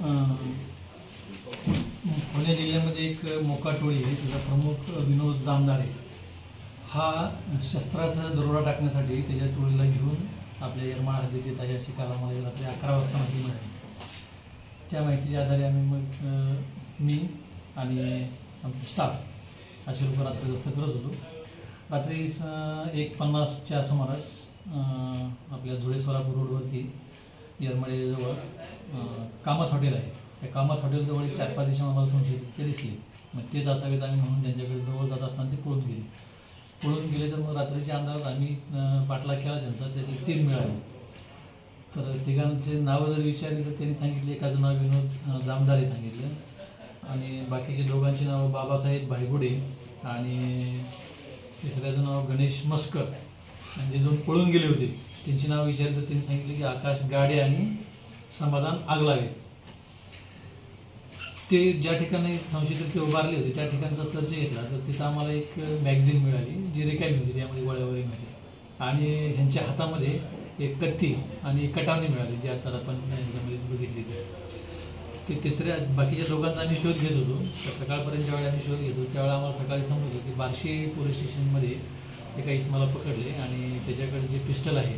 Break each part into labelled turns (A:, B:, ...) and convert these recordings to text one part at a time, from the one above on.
A: अं, पुणे जिल्ह्यामध्ये एक मोका टोळी आहे तिचा प्रमुख विनोद जामदारे. हा शस्त्राचा दरोडा टाकण्यासाठी त्याच्या टोळीला घेऊन आपल्या यरमाळ हद्दीत येत आहे अशी काल आम्हाला रात्री अकरा वाजता माहिती मिळाली त्या माहितीच्या आधारे आम्ही मग मी आणि आमचे स्टाफ असे लोक रात्री गस्त करत होतो. रात्री स- एक पन्नासच्या सुमारास आपल्या धुळे सोलापूर रोडवरती येरमळेजवळ कामत हॉटेल आहे. त्या कामत हॉटेलजवळ एक चार पाच दिवशी आम्हाला संशयित ते दिसले. मग तेच असावेत आम्ही म्हणून त्यांच्याकडे जवळ जात असताना ते पळून गेले. पळून गेले तर मग रात्रीच्या अंधारात आम्ही पाठला पाठलाग केला त्यांचा. त्याचे तीन मिळाले. तर तिघांचे नावं जर विचारली तर त्यांनी सांगितले एकाचं नाव विनोद जामदारे सांगितलं. आणि बाकीचे दोघांची नावं बाबासाहेब भायगुडे आणि तिसऱ्याचं नाव गणेश मस्कर. म्हणजे दोन पळून गेले होते. त्यांची नाव विचारलं त्यांनी सांगितलं की आकाश गाडे आणि समाधान आगलावे ते ज्या ठिकाणी संशयित ते उभारले होते त्या ठिकाणचा सर्च घेतला. तर तिथं आम्हाला एक मॅगझिन मिळाली जी रिकामी होती त्यामध्ये गोळ्यावरी आणि ह्यांच्या हातामध्ये एक कत्ती आणि कटावणी मिळाली जी आता आपण ह्याच्यामध्ये बघितली ती. ते तिसऱ्या बाकीच्या दोघांचा आम्ही शोध घेत होतो. तर सकाळपर्यंत ज्यावेळी आम्ही शोध घेतो त्यावेळेला आम्हाला सकाळी समजलं की बार्शी पोलीस स्टेशनमध्ये एका इसमाला पकडले आणि त्याच्याकडे जे पिस्टल आहे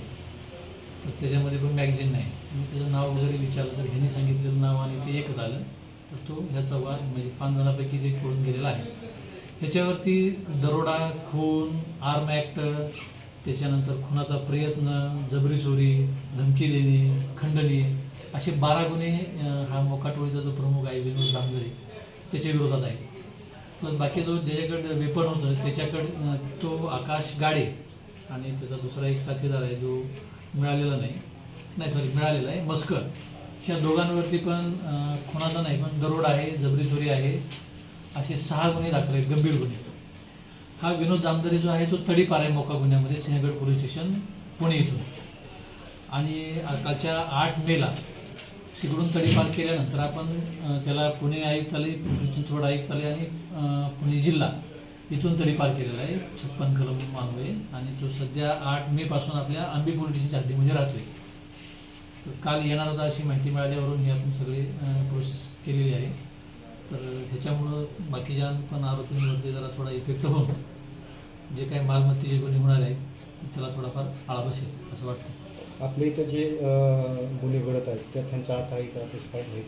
A: तर त्याच्यामध्ये पण मॅगझिन नाही. मी त्याचं नाव वगैरे विचारलं तर ह्यांनी सांगितलेलं नाव आणि ते एकच आलं. तर तो ह्याचा वाद म्हणजे पाच जणांपैकी ते पळून गेलेला आहे. ह्याच्यावरती दरोडा खून आर्म ॲक्ट त्याच्यानंतर खुनाचा प्रयत्न जबरी चोरी धमकी देणे खंडणी असे बारा गुन्हे हा मोकाटोळीचा जो प्रमुख आहे विनोद दामगरे त्याच्या विरोधात आहे प्लस बाकी जो ज्याच्याकडे वेपन होतं त्याच्याकडे तो आकाश गाडे. आणि त्याचा दुसरा एक साथीदार आहे जो मिळालेला नाही. नाही सॉरी मिळालेला आहे मस्कर. ह्या दोघांवरती पण खुनाचा नाही पण दरोडा आहे जबरी चोरी आहे. असे सहा गुन्हे दाखल आहेत गंभीर गुन्हे. हा विनोद जामदारी जो आहे तो तडीपार आहे मोका गुन्ह्यामध्ये सिंहगड पोलीस स्टेशन पुणे इथून. आणि कालच्या आठ मेला तिकडून तडीपार केल्यानंतर आपण त्याला पुणे आयुक्तालय पिंपरी चिंचवड आयुक्तालय आणि पुणे जिल्हा इथून तडीपार केलेला आहे. छप्पन कलम मानवे आणि तो सध्या आठ मे पासून आपल्या आंबी पोलिटिशनच्या हद्दीमध्ये राहतोय. तर काल येणार होता अशी माहिती मिळाल्यावरून ही आपण सगळी प्रोसेस केलेली आहे. तर ह्याच्यामुळं बाकीच्या पण आरोपींवरती जरा थोडा इफेक्ट होऊन जे काही मालमत्तेचे गुन्हे होणार आहेत त्याला थोडाफार आळा बसेल असं वाटतं.
B: आपल्या इथं जे अं, गुन्हे घडत आहेत त्यात त्यांचा हात आहे का तसं काय नाही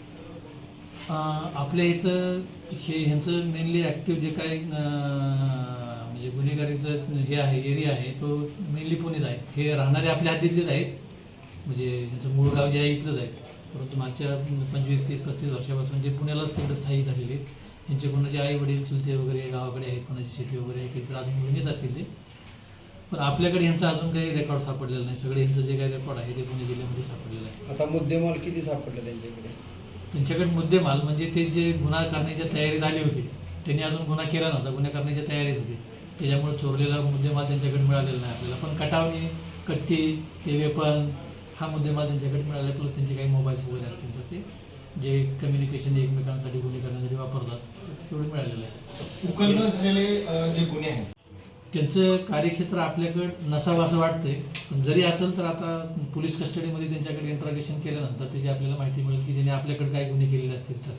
A: अं, आपल्या इथं हे ह्यांचं मेनली ॲक्टिव्ह जे काही अं, म्हणजे गुन्हेगारीचं हे आहे एरिया आहे तो मेनली पुणेच आहे. हे राहणारे आपल्या हद्दीतलेच आहेत. म्हणजे ह्यांचं मूळ गाव जे आहे इथलंच आहे. परंतु मागच्या पंचवीस तीस पस्तीस वर्षापासून जे पुण्यालाच तिकडे स्थायिक झालेले आहेत कोणाचे आई वडील चुलते वगैरे गावाकडे आहेत कोणाची शेती वगैरे आहे काही तर अजून घेऊन येत असतील ते. पण आपल्याकडे यांचं अजून काही रेकॉर्ड सापडलेलं नाही. सगळे यांचं जे काही रेकॉर्ड आहे ते पुणे जिल्ह्यामध्ये सापडलेलं आहे.
B: आता मुद्देमाल किती सापडले त्यांच्याकडे?
A: त्यांच्याकडे मुद्देमाल म्हणजे ते जे गुन्हा करण्याच्या तयारीत आले होते त्यांनी अजून गुन्हा केला नव्हता. गुन्हा करण्याच्या तयारीत होते. त्याच्यामुळे चोरलेला मुद्देमाल त्यांच्याकडे मिळालेला नाही आपल्याला. पण कटावणी कत्ती ते वेपन हा मुद्देमाल त्यांच्याकडे मिळाला. प्लस त्यांचे काही मोबाईल्स वगैरे असतील तर ते जे कम्युनिकेशन एकमेकांसाठी गुन्हे करण्यासाठी वापरतात ते तेवढे मिळालेलं आहे
C: उकल न झालेले जे गुन्हे आहेत
A: त्यांचं कार्यक्षेत्र आपल्याकडं नसावं असं वाटतंय. पण जरी असेल तर आता पोलीस कस्टडीमध्ये त्यांच्याकडे इंट्रॉगेशन केल्यानंतर त्याची आपल्याला माहिती मिळेल की त्यांनी आपल्याकडे काय गुन्हे केलेले असतील तर.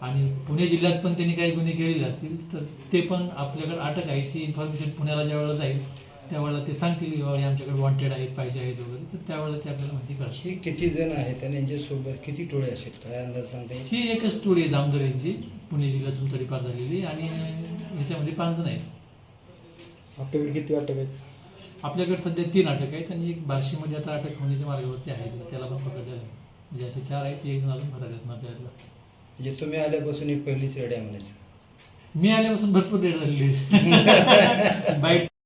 A: आणि पुणे जिल्ह्यात पण त्यांनी काही गुन्हे केलेले असतील तर ते पण आपल्याकडे अटक आहे. ती इन्फॉर्मेशन पुण्याला ज्या वेळेला जाईल त्यावेळेला ते सांगतील की बाबा आमच्याकडे वॉन्टेड आहेत पाहिजे आहेत वगैरे. तर त्यावेळेला ते आपल्याला माहिती कळेल.
B: हे किती जण आहेत आणि यांच्यासोबत किती टोळे असेल काय अंदाज सांगता येईल?
A: ही एकच टोळी आहे जामदार यांची. पुणे जिल्ह्यातून तडीपार झालेली आणि ह्याच्यामध्ये पाच जण आहेत.
B: आपल्याकडे किती अटक आहेत
A: आपल्याकडे सध्या तीन अटक आहेत आणि एक बार्शीमध्ये आता अटक होण्याच्या मार्गावरती आहे. त्याला पण पकडलेलं आहे म्हणजे असे चार आहेत एक जण अजून फरार असणार त्यातला
B: म्हणजे तुम्ही आल्यापासून ही पहिलीच रेड्या म्हणायचं.
A: मी आल्यापासून भरपूर डेट झालेली आहे. बाईट